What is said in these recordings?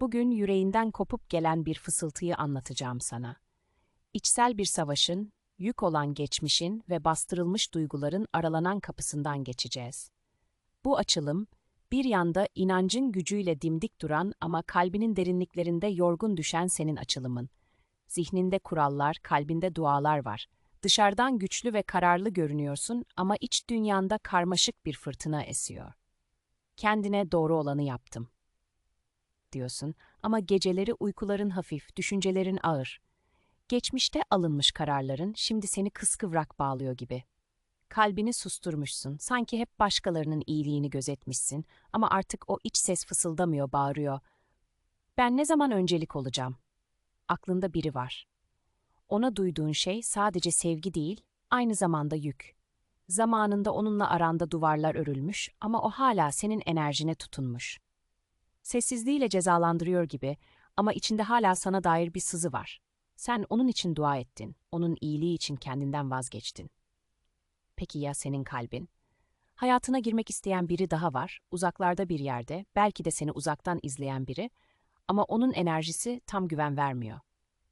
Bugün yüreğinden kopup gelen bir fısıltıyı anlatacağım sana. İçsel bir savaşın, yük olan geçmişin ve bastırılmış duyguların aralanan kapısından geçeceğiz. Bu açılım, bir yanda inancın gücüyle dimdik duran ama kalbinin derinliklerinde yorgun düşen senin açılımın. Zihninde kurallar, kalbinde dualar var. Dışarıdan güçlü ve kararlı görünüyorsun ama iç dünyanda karmaşık bir fırtına esiyor. Kendine doğru olanı yaptım diyorsun ama geceleri uykuların hafif, düşüncelerin ağır. Geçmişte alınmış kararların şimdi seni kıskıvrak bağlıyor gibi. Kalbini susturmuşsun, sanki hep başkalarının iyiliğini gözetmişsin ama artık o iç ses fısıldamıyor, bağırıyor. Ben ne zaman öncelik olacağım? Aklında biri var. Ona duyduğun şey sadece sevgi değil, aynı zamanda yük. Zamanında onunla aranda duvarlar örülmüş ama o hala senin enerjine tutunmuş. Sessizliğiyle cezalandırıyor gibi ama içinde hala sana dair bir sızı var. Sen onun için dua ettin, onun iyiliği için kendinden vazgeçtin. Peki ya senin kalbin? Hayatına girmek isteyen biri daha var, uzaklarda bir yerde, belki de seni uzaktan izleyen biri ama onun enerjisi tam güven vermiyor.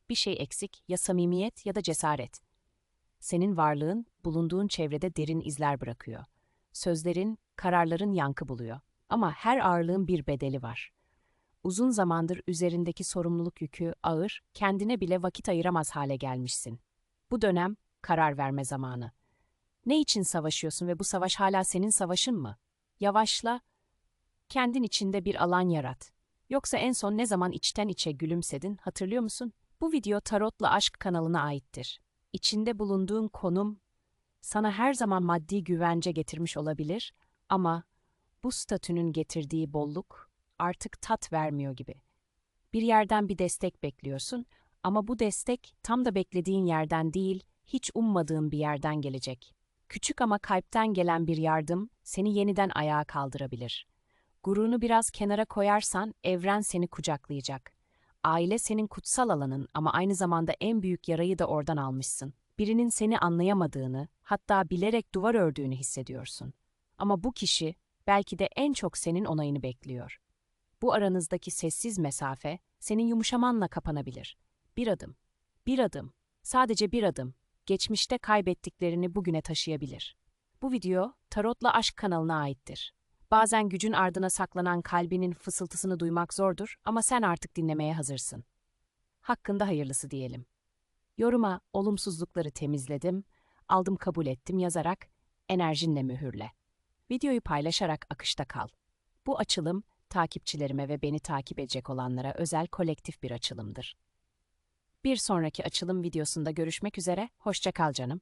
Bir şey eksik, ya samimiyet ya da cesaret. Senin varlığın bulunduğun çevrede derin izler bırakıyor. Sözlerin, kararların yankı buluyor. Ama her ağırlığın bir bedeli var. Uzun zamandır üzerindeki sorumluluk yükü ağır, kendine bile vakit ayıramaz hale gelmişsin. Bu dönem karar verme zamanı. Ne için savaşıyorsun ve bu savaş hala senin savaşın mı? Yavaşla, kendin içinde bir alan yarat. Yoksa en son ne zaman içten içe gülümsedin, hatırlıyor musun? Bu video Tarot'la Aşk kanalına aittir. İçinde bulunduğun konum sana her zaman maddi güvence getirmiş olabilir ama bu statünün getirdiği bolluk artık tat vermiyor gibi. Bir yerden bir destek bekliyorsun ama bu destek tam da beklediğin yerden değil, hiç ummadığın bir yerden gelecek. Küçük ama kalpten gelen bir yardım seni yeniden ayağa kaldırabilir. Gururunu biraz kenara koyarsan evren seni kucaklayacak. Aile senin kutsal alanın ama aynı zamanda en büyük yarayı da oradan almışsın. Birinin seni anlayamadığını, hatta bilerek duvar ördüğünü hissediyorsun. Ama bu kişi belki de en çok senin onayını bekliyor. Bu aranızdaki sessiz mesafe senin yumuşamanla kapanabilir. Bir adım, bir adım, sadece bir adım, geçmişte kaybettiklerini bugüne taşıyabilir. Bu video Tarot'la Aşk kanalına aittir. Bazen gücün ardına saklanan kalbinin fısıltısını duymak zordur ama sen artık dinlemeye hazırsın. Hakkında hayırlısı diyelim. Yoruma olumsuzlukları temizledim, aldım kabul ettim yazarak enerjinle mühürle. Videoyu paylaşarak akışta kal. Bu açılım takipçilerime ve beni takip edecek olanlara özel kolektif bir açılımdır. Bir sonraki açılım videosunda görüşmek üzere, hoşça kal canım.